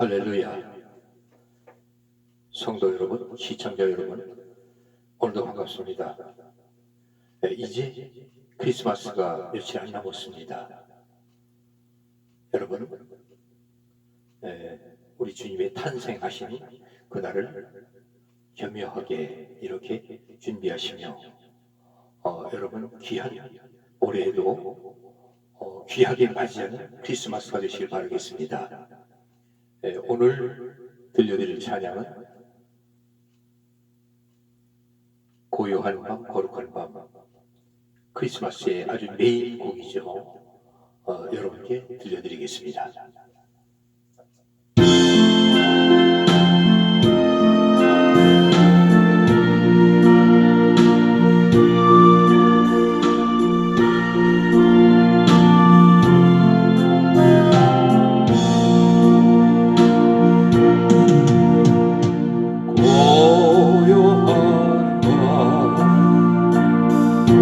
할렐루야. 성도 여러분, 시청자 여러분, 오늘도 반갑습니다. 네, 이제 크리스마스가 며칠 안 남았습니다. 여러분, 네, 우리 주님의 탄생하신 그날을 겸허하게 이렇게 준비하시며, 어, 여러분 귀한 올해에도 어, 귀하게 맞이하는 크리스마스가 되시길 바라겠습니다. 네, 오늘 들려드릴 찬양은 고요한 밤, 거룩한 밤, 크리스마스의 아주 메인 곡이죠. 어, 여러분께 들려드리겠습니다.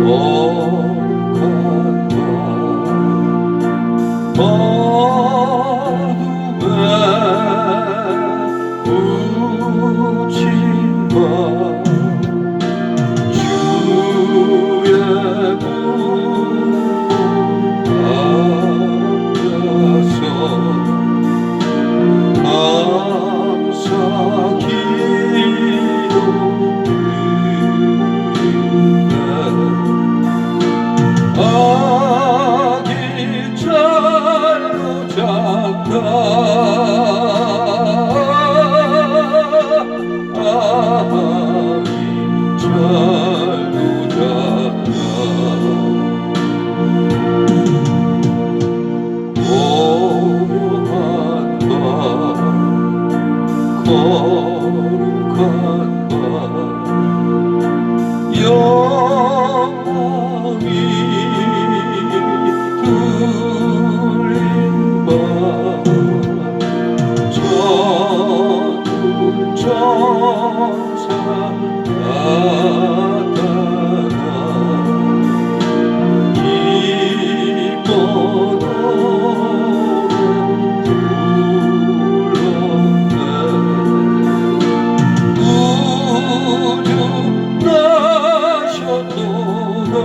거룩한 밤, 영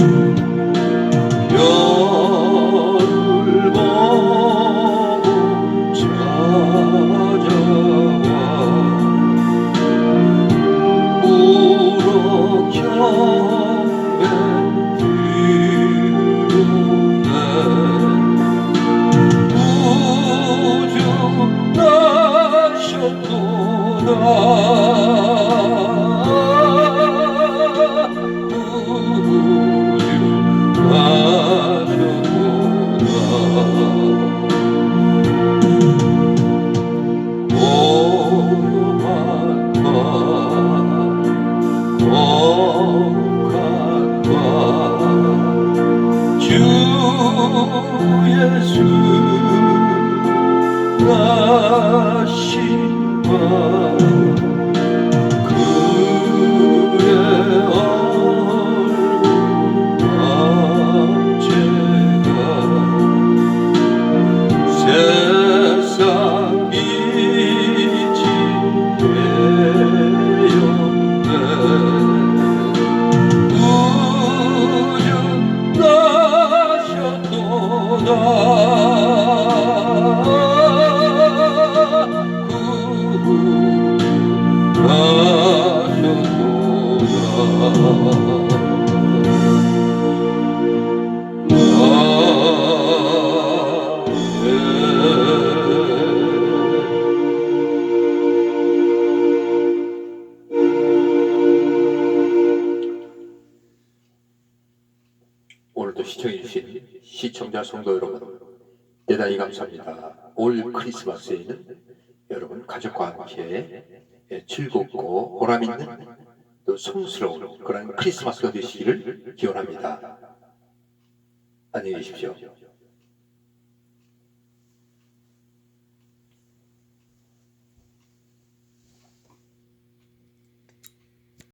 요 예수 나신 밤 시청해주신 시청자 성도 여러분 대단히 감사합니다. 올 크리스마스에는 여러분 가족과 함께 예, 즐겁고 보람 있는 또 성스러운 그런 크리스마스가 되시기를 기원합니다. 안녕히 계십시오.